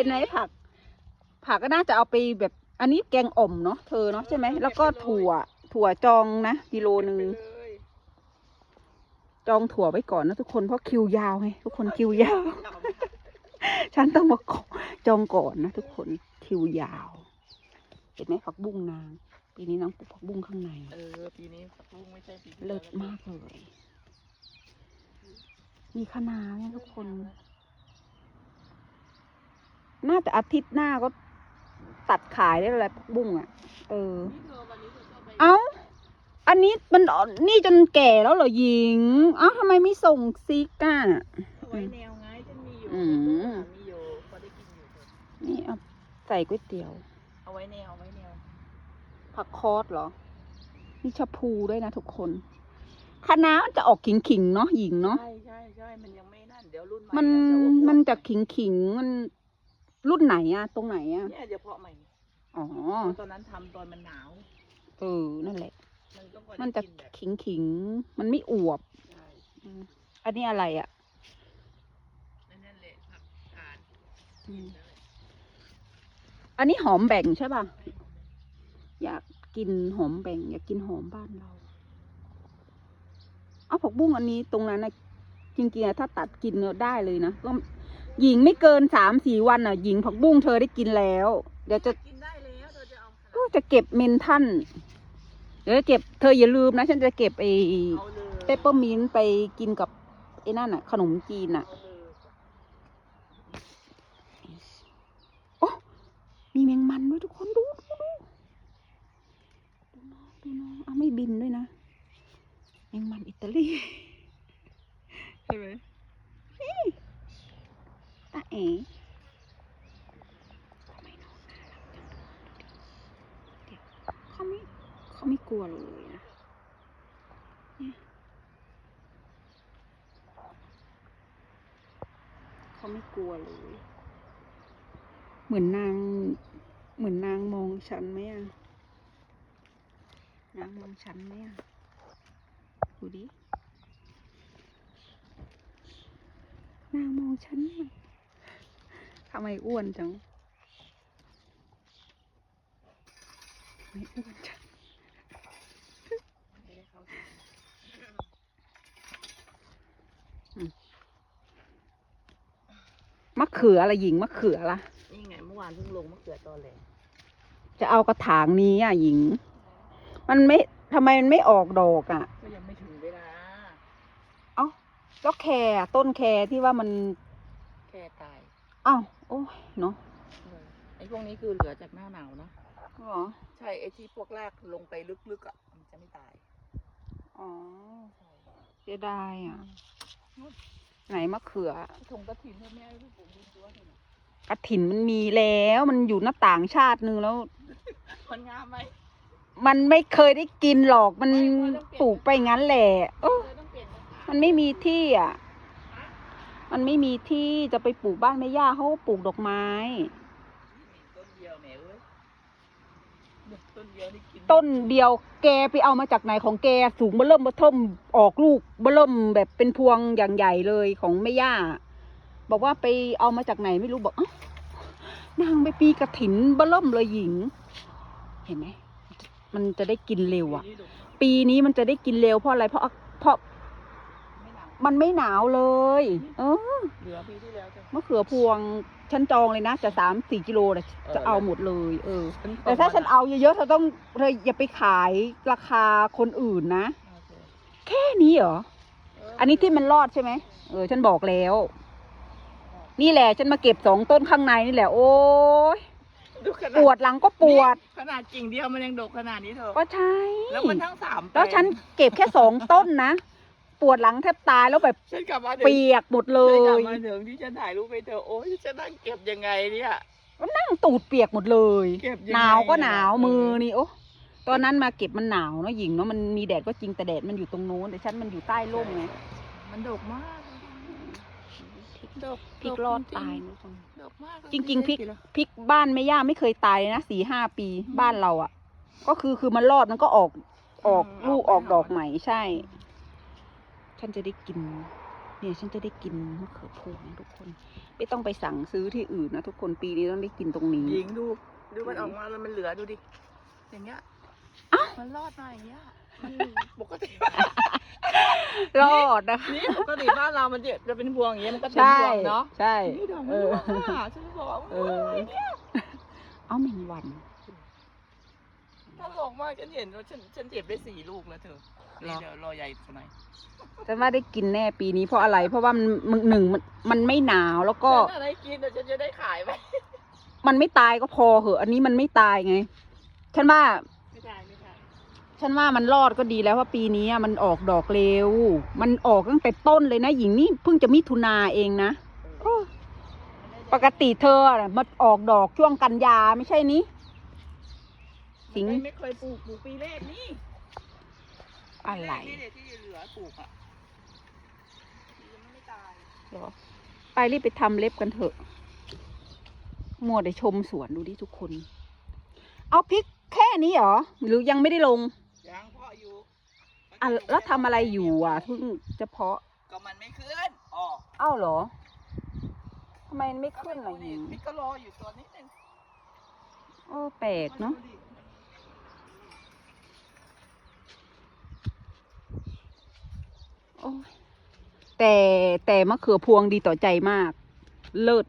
ห็นไหมผัก ผักก็น่าจะเอาไปแบบ อันนี้แกงอ่อมเนาะเธอเนาะใช่ไหมแล้วก็ถั่ว ถั่วจองนะกิโลหนึ่งไปเลยจองถั่วไว้ก่อนนะทุกคนเพราะคิวยาวไงทุกคนคิวยาว ฉันต้องมาขอจองก่อนนะทุกคนคิวยาว เห็นไหมผักบุ้งนางปีนี้น้องปลูกผักบุ้งข้างในเออปีนี้ผักบุ้งไม่ใช่ปีที่เลิศแล้วมากเลย มีคะน้าเนี่ยทุกคน น่าจะอาทิตย์หน้าก็ตัดขายได้แล้วผักบุ้งอะ เออนี่เธอวันนี้เธอก็ไปเอ้า อันนี้มันอ่อนนี่จนแก่แล้วเหรอหญิง เอ้าทำไมไม่ส่งซิกอะเอาไว้แนวไงฉันมีอยู่อืม มีอยู่พอได้กินอยู่เถอะนี่เอาใส่ก๋วยเตี๋ยว เอาไว้แนวเอาไว้แนวผักคอสเหรอมีชะพูด้วยนะทุกคนคะน้ามันจะออกขิงขิงๆเนาะหญิงเนาะ ใช่ใช่ใช่มันยังไม่นั่น เดี๋ยวรุ่นใหม่มัน อะจะอ้วกๆมันจะขิงขิงๆมัน รุ่นไหนอะตรงไหนอะเนี่ยเดี๋ยวเพาะใหม่อ๋อ ตอนนั้นทำตอนมันหนาว เออ นั่นแหละ มันก็พอมันได้จะกินแบบขิงขิงๆมันไม่อวบใช่อืมอันนี้อะไรอะนั่นแหละผักกาดอืมนั่นแหละอันนี้หอมแบ่งใช่ป่ะ อยากกินหอมแบ่ง อยากกินหอมบ้านเรา เอาผักบุ้งอันนี้ตรงนั้นนะจริงๆอะถ้าตัดกินเนี่ยได้เลยนะก็ หญิงไม่เกินสามสี่วันอะ หญิงผักบุ้งเธอได้กินแล้ว เดี๋ยวจะกินได้แล้วเธอจะเอาขนาดก็จะเก็บเมนทันเดี๋ยวจะเก็บเธออย่าลืมนะ ฉันจะเก็บไอ้เอาเลยเปปเปอร์มินต์ไปกินกับไอ้นั่นอะ ขนมจีนอะ เอาเลยโอ้มีแมงมันด้วยทุกคนดูดูดูดูน้องดูน้องเอาไม่บินด้วยนะ แมงมันอิตาลีใช่ไหมตา เอ๋ทำไมน้อเขาไม่เขาไม่กลัวเลยนะเขาไม่กลัวเลย เหมือนนาง เหมือนนางมองฉันไหมอะ นางมองฉันไหมอะ ดูดิ นางมองฉันอะ ทำไมอ้วนจังทำไมอ้วนจังไม่ได้เข้ามะเขืออะไรหญิงมะเขือละนี่ไงเมื่อวานเพิ่งลงมะเขือตอนแหลงจะเอากระถางนี้อะหญิง มันไม่ทำไมมันไม่ออกดอกอะก็ยังไม่ถึงเวลาเอ้าแล้วแครอะต้นแครที่ว่ามันแค่ตายเอ้าว โอ้ยเนาะเออไอ้พวกนี้คือเหลือจากหน้าหนาวนะเหรอใช่ไอ้ที่พวกรากลงไปลึกๆอะมันจะไม่ตายอ๋อใช่เสียดายอะ ไหนมะเขือถุงกระถิ่นเธอไม่เอาไปปลูกดินตัวเถอะนะกระถินมันมีแล้วมันอยู่หน้าต่างชาตินึงแล้ว มันงามไหมมันไม่เคยได้กินหรอกมันปลูกไปงั้นแหละโอ้เธอต้องเปลี่ยนกระถางมันไม่มีที่อะ มันไม่มีที่จะไปปลูกบ้านแม่ย่าเขาก็ปลูกดอกไม้ ต้นเดียวแหมเว้ยเนี่ยต้นเดียวนี่กินต้นเดียวแกไปเอามาจากไหนของแกสูงเบอเริ่มเบอเทิมออกลูกเบอเริ่มแบบเป็นพวงอย่างใหญ่เลยของแม่ย่า บอกว่าไปเอามาจากไหนไม่รู้บอกเอ้านางไปปีกระถินเบอเริ่มเลยหญิง เห็นไหมมันจะได้กินเร็วอะปีนี้ดกมากปีนี้มันจะได้กินเร็วเพราะอะไรเพราะเพราะไม่หนาวมันไม่หนาวเลย เออเหลือปีที่แล้วจ้ะมะเขือพวงฉันจองเลยนะจะสามสี่กิโลเลยเออจะเอาหมดเลย เอออันนี้แต่ถ้าฉันเอาเยอะๆเธอต้องเธออย่าไปขายราคาคนอื่นนะโอเคแค่นี้เหรอเอันนี้ที่มันรอดใช่ไหมเออ ฉันบอกแล้ว นี่แหละ ฉันมาเก็บสองต้นข้างในนี่แหละ โอ้ยดูขนาปวดหลังก็ปวดนี่ขนาดกิ่งเดียวมันยังดกขนาดนี้เถอะก็ใช่แล้วมันทั้งสามแล้วฉันปลงเก็บแค่สองต้นนะ ปวดหลังแทบตายแล้วแบบฉันกลับมาถึงเปียกหมดเลฉันกลับย มาถึงที่ฉันถ่ายรูปไปเธอโอ้ยฉันนั่งเก็บยังไงเนี่ย นั่งตูดเปียกหมดเลย เก็บยังไงหนาวก็หนาวอะมือเออนี่โอ้ตอนนั้นมาเก็บมันหนาวเนาะหญิงเนาะมันมีแดดก็จริงแต่แดดมันอยู่ตรงนู้นแต่ฉันมันอยู่ใต้ร่มไงมันดกมากดกพริกรอดตายนะคนดกมากจริงๆพริก พริกบ้านแม่ย่าไม่เคยตายเลยนะสี่ห้าปีบ้านเราอะ่ะ ก็คือคือมันรอดมันก็ออกออกลูกออกดอกใหม่ใช่ ฉันจะได้กิน เนี่ยฉันจะได้กินมะเขือพวงทุกคน ไม่ต้องไปสั่งซื้อที่อื่นนะทุกคนปีนี้ต้องได้กินตรงนี้ หญิงดู ดูมันออกมาแล้วมันเหลือดูดิ อย่างเงี้ยอ้าวมันรอดมาอย่างเงี้ย มันปกติรอดนะคะนี่ปกติบ้านเรามันจะจะเป็นพวงอย่างเงี้ยมันก็เป็นใช่พวงเนาะ ใช่นี่ดอกเอมันอร่วงอะฉันบอกว่าเอโอ้อยเนี่ยเอาแมงวันตลกมากฉันเห็นว่าฉันฉันเจ็บได้สี่ลูกแล้วเธอ นี่เดี๋ยวรอใหญ่สักหน่อยฉันว่าได้กินแน่ปีนี้เพราะอะไร เพราะว่ามันมันหนึ่งมันมันไม่หนาวแล้วก็ ฉันอะไรกินเดี๋ยวฉันจะได้ขายไหมมันไม่ตายก็พอเหอะ อันนี้มันไม่ตายไง ฉันว่า ไม่ได้ไม่ได้ฉันว่ามันรอดก็ดีแล้วเพราะปีนี้อะมันออกดอกเร็ว มันออกตั้งแต่ต้นเลยนะหญิงนี่เพิ่งจะมิถุนาเองนะโอ้ปกติเธอน่ะมาออกดอกช่วงกันยาไม่ใช่นี้ สิง ไม่ไม่เคยปลูกปลูกปีแรกนี่ อะไรนี่เดี๋ยวที่เหลือปลูกอะยังไม่ตายเหรอไปรีบไปทำเล็บกันเถอะมัวแต่ชมสวนดูดิทุกคน เอาพริกแค่นี้เหรอ หรือยังไม่ได้ลง ยังเพาะอยู่อะแล้วทำอะไรอยู่อะเพิ่งจะเพาะ ก็มันไม่ขึ้นอ๋อเอ้าเหรอทำไมมันไม่ขึ้นล่ะหญิงพี่ก็รออยู่ตัวนิดนึงโอ้แปลกเนาะ โอ้ย แต่แต่มะเขือพวงดีต่อใจมาก เลิศ